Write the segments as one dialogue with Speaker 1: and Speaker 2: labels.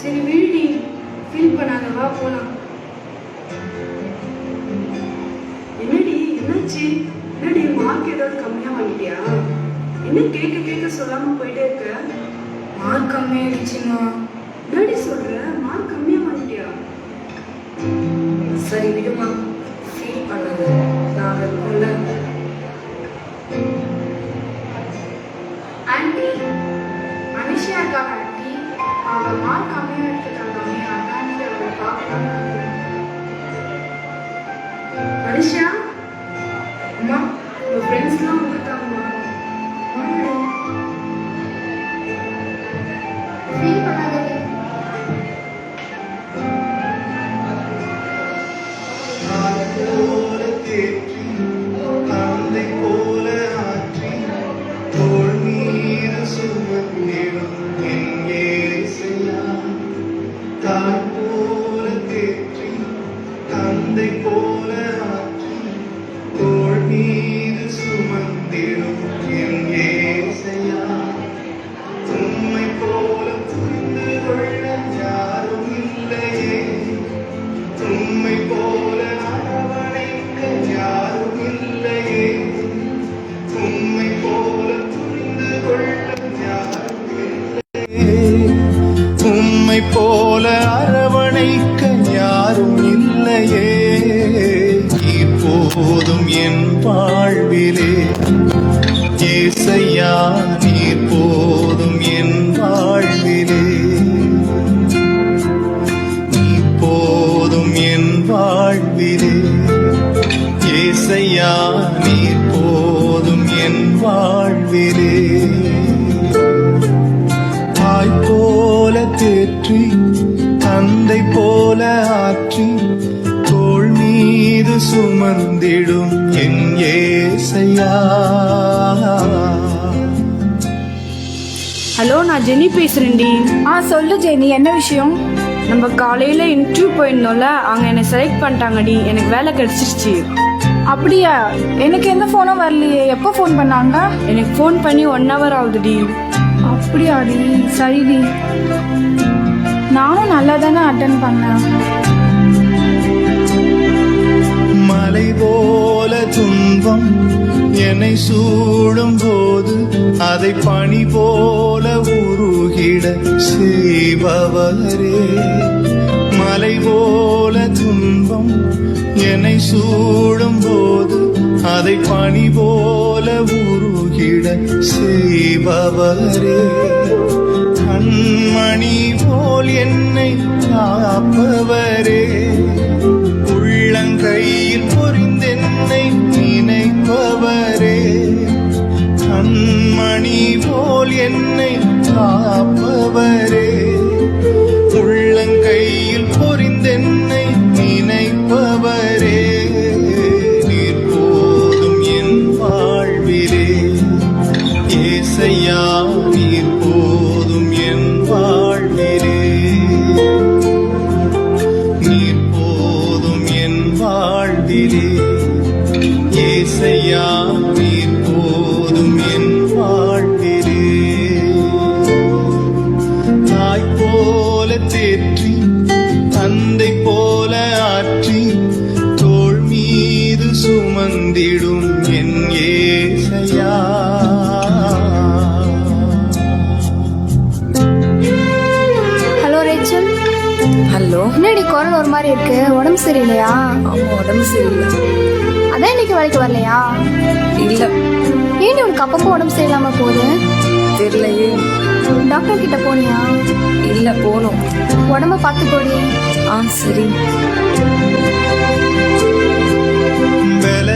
Speaker 1: சரி வீடி ஃபீல் பண்ணாத வா போலாம். என்னடி என்னாச்சு? என்னடி மார்க் ஏதாவது கம்மியா வாங்கிட்டியா? என்ன கேட்க கேட்க சொல்லாம போயிட்டே இருக்க?
Speaker 2: மார்க் கம்மியாயிடுச்சுமா.
Speaker 1: என்னடி சொல்ற? மார்க் கம்மியா வாங்கிட்டியா?
Speaker 2: சரி விடுமா. ஃபீல் பண்ணாத. நான்
Speaker 1: ஆண்டி மனுஷியா இருக்காங்க. அவங்க மார்க் கம்மியா எடுத்துட்டாங்க. அதான் ஆண்டி அவளை பார்க்கலாம் மனுஷா?
Speaker 3: தந்தை போல ஆற்றி மீது சுமந்திடும் என் இயேசையா. உம்மை போல புரிந்து கொள்ள யாரும் இல்லையே. உம்மை போல அரவணைக்க யாரும் இல்லையே. போல புரிந்து கொள்ள யாரும் இல்லையே. போல இசையா நீர் போதும் என் வாழ்விலே. நீ போதும் என் வாழ்விலே. இசையா நீ போதும் என் வாழ்விலே. தாய் போல தேற்றி தந்தை போல ஆற்றி தோல் மீது சுமர்ந்திடும் என் ஏசையா.
Speaker 1: நான் ஜெனி பேசுறேன்டி.
Speaker 4: ஆ சொல்லு ஜெனி. என்ன விஷயம்?
Speaker 1: நம்ம காலையில இன்டர்வியூ போயிருந்தோம்ல அவங்க என்னை செலக்ட் பண்ணிட்டாங்கடி. எனக்கு வேலை கிடைச்சிருச்சு.
Speaker 4: அப்படியா? எனக்கு எந்த ஃபோனும் வரலையே. எப்போ ஃபோன் பண்ணாங்க?
Speaker 1: எனக்கு ஃபோன் பண்ணி ஒன் ஹவர் ஆகுதுடி.
Speaker 4: அப்படியாடி. சரிடி. நானும் நல்லா தானே அட்டன் பண்ணேன்.
Speaker 3: மலை போல துன்பம் என்னை சூடும் போது அதை பனி போல உருகிட செய்பவரே. மலை போல துன்பம் என்னை சூடும் போது அதை பணி போல உருகிட செய்பவரே. கண்மணி போல் என்னை காப்பவரே. உள்ளங்கையில் பொறிந்தென்னை நினைப்பவரே. கண்மணி போல் என்னை காப்பவரே உள்ளங்கையில் பொறிந்தென்னை நினைப்பவரே நீர் போதும் என் வாழ்விலே. ஏசையா சுமந்திடும் என் ஏசையா.
Speaker 5: Hello Rachel.
Speaker 2: ஹலோ
Speaker 5: என்னடி குரல் ஒரு மாதிரி இருக்கு? உடம்பு சரியில்லையா?
Speaker 2: ஆமா உடம்பு சரியில்லை.
Speaker 5: அதான் இன்னைக்கு வேலைக்கு வரலையா?
Speaker 2: இல்ல.
Speaker 5: ஏன்டி உனக்கு அப்பப்போ உடம்பு சரியில்லாம போகுது?
Speaker 2: தெரியலையே.
Speaker 5: டாக்டர் கிட்ட போனியா?
Speaker 2: இல்ல போகணும்.
Speaker 5: உடம்ப பார்த்துக்கோடி
Speaker 2: ஆ சரி.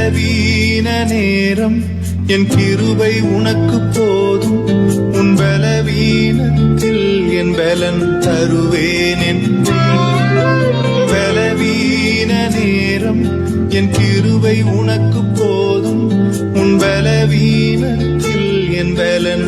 Speaker 3: பலவீன நேரம் என் கிருபை உனக்கு போதும். உன் பலவீனத்தில் என் பலன் தருவேன் பலவீன நேரம் என் கிருபை உனக்கு போதும். உன் பலவீனத்தில் என் பலன்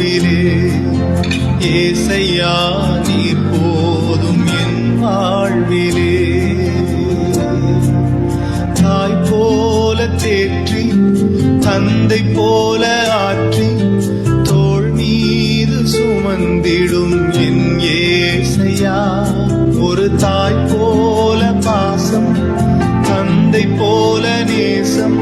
Speaker 3: வாழ்விலே ஏசையா நீர் போதும் என் வாழ்விலே. தாய் போல தேற்றி தந்தை போல ஆற்றி தோல் மீது சுமந்திடும் என் ஏசையா. ஒரு தாய் போல பாசம் தந்தை போல நேசம்